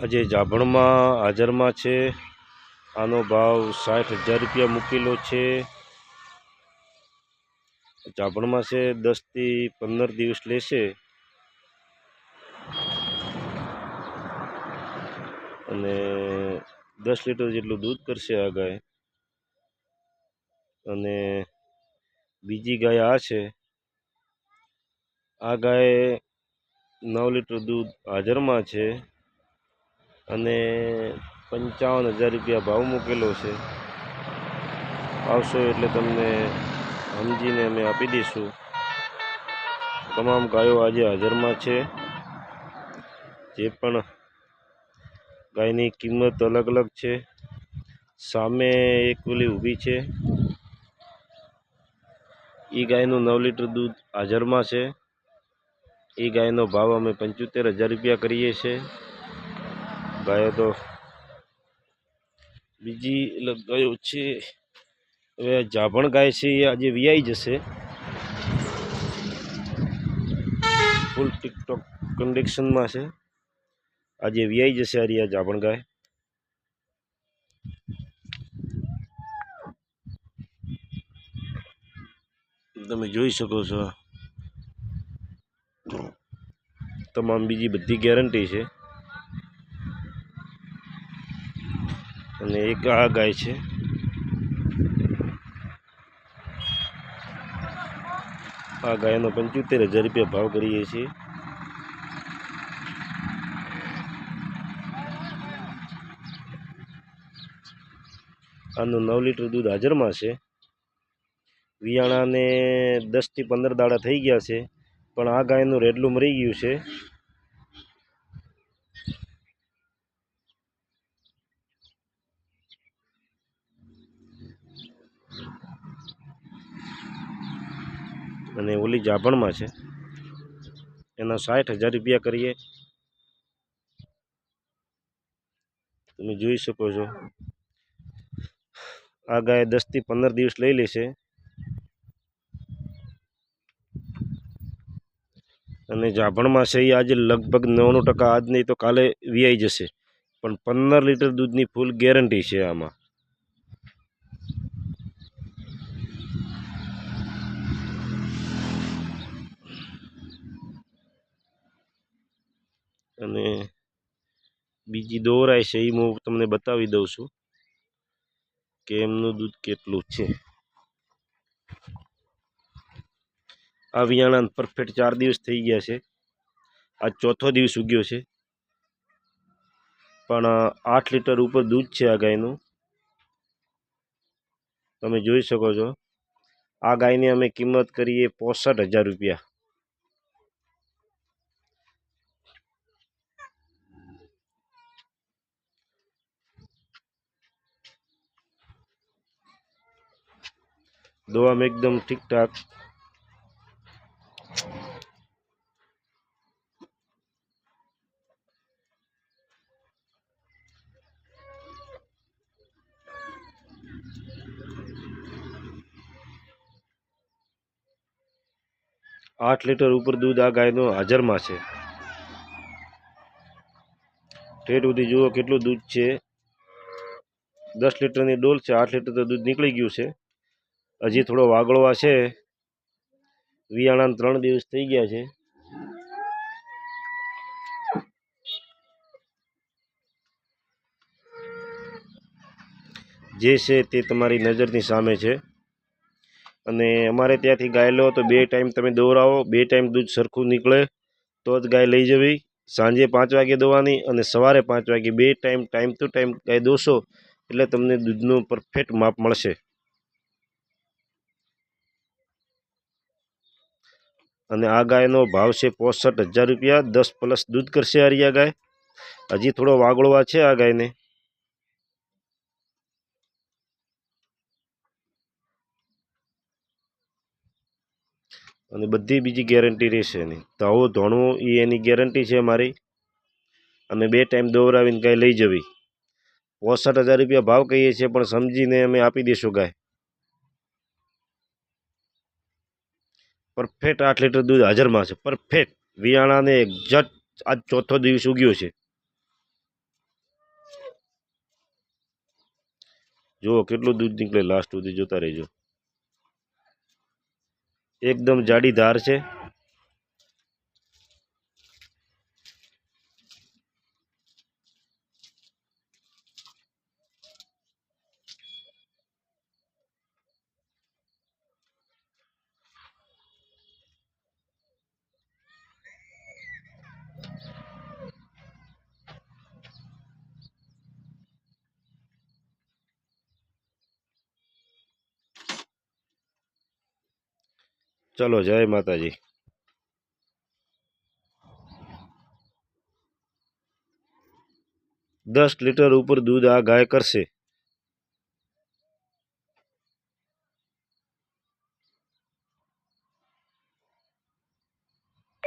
આજે જાભણમાં હાજરમાં છે. આનો ભાવ સાઠ હજાર રૂપિયા મૂકેલો છે. જાભણમાં છે દસથી પંદર દિવસ લેશે. અને દસ લીટર જેટલું દૂધ કરશે આ ગાય. અને બીજી ગાય આ છે. આ ગાય નવ લીટર દૂધ હાજરમાં છે. અને પંચાવન હજાર રૂપિયા ભાવ મૂકેલો છે. આવશો એટલે તમને સમજીને અમે આપી દઈશું. તમામ ગાયો આજે હાજરમાં છે. જે પણ ગાયની કિંમત અલગ અલગ છે. સામે એક ઓલી ઊભી છે. એ ગાયનું નવ લીટર દૂધ હાજરમાં છે. એ ગાયનો ભાવ અમે પંચોતેર હજાર રૂપિયા કરીએ છીએ. ગાયો તો બીજી ગાયો છે. હવે આ જાભણ ગાય છે એ આજે વિયાઈ જશે. ફૂલ ટિકટોક કન્ડિશનમાં છે. આજે વિયાઈ જશે આ રહ્યા જાભણ ગાય. તમે જોઈ શકો છો. તમામ બીજી બધી ગેરંટી છે. અને એક આ ગાય છે. આ ગાયનો પંચોતેર હજાર રૂપિયા ભાવ કરીએ છીએ. આનું નવ લીટર દૂધ હાજરમાં છે. વિયાણાને દસથી પંદર દાડા થઈ ગયા છે. પણ આ ગાયનું રેડલું મરી ગયું છે. અને ઓલી જાભણમાં છે. એના સાઠ હજાર રૂપિયા કરીએ. તમે જોઈ શકો છો. આ ગાય દસથી પંદર દિવસ લઈ લેશે અને જાભણમાં છે એ આજે લગભગ નવ્વાણું ટકા આજ નહીં તો કાલે વીઆઈ જશે. પણ પંદર લીટર દૂધની ફૂલ ગેરંટી છે આમાં. અને બીજી દોરાય છે એ હું તમને બતાવી દઉં છું કે એમનું દૂધ કેટલું છે. આ વિયાણા પરફેક્ટ ચાર દિવસ થઈ ગયા છે. આ ચોથો દિવસ ઉગ્યો છે. પણ આઠ લીટર ઉપર દૂધ છે આ ગાયનું. તમે જોઈ શકો છો. આ ગાયની અમે કિંમત કરીએ પોસઠ હજાર રૂપિયા. દોવામાં એકદમ ઠીકઠાક. આઠ લીટર ઉપર દૂધ આ ગાયનો હાજરમાં છે. ઠેઠ સુધી જુઓ કેટલું દૂધ છે. દસ લીટરની ડોલ છે, આઠ લીટર તો દૂધ નીકળી ગયું છે. હજી થોડો વાગળવા છે. વિયાણા ત્રણ દિવસ થઈ ગયા છે. જે છે તે તમારી નજરની સામે છે. અને અમારે ત્યાંથી ગાય લો તો બે ટાઈમ તમે દોરાવો, બે ટાઈમ દૂધ સરખું નીકળે તો જ ગાય લઈ જવી. સાંજે પાંચ વાગે દોવાની અને સવારે પાંચ વાગે બે ટાઈમ ટાઈમ ટુ ટાઈમ ગાય દોશો એટલે તમને દૂધનું પરફેક્ટ માપ મળશે. અને આ ગાયનો ભાવ છે પોસઠ હજાર રૂપિયા. દસ પ્લસ દૂધ કરશે હરિયા ગાય. હજી થોડો વાગળવા છે આ ગાયને. અને બધી બીજી ગેરંટી રહેશે એની. તો આવો ધોણવું એ એની ગેરંટી છે મારી. અમે બે ટાઈમ દોવરાવીને ગાય લઈ જવી. પોસઠ હજાર રૂપિયા ભાવ કહીએ છીએ, પણ સમજીને અમે આપી દઈશું ગાય. પરફેક્ટ આઠ લીટર દૂધ હાજરમાં છે. પરફેક્ટ વિયાણાને એક્ઝેક્ટ આજ ચોથો દિવસ ઉગ્યો છે. જુઓ કેટલું દૂધ નીકળે લાસ્ટ સુધી જોતા રહેજો. એકદમ જાડી ધાર છે. ચલો જય માતાજી. દસ લીટર ઉપર દૂધ આ ગાય કરશે.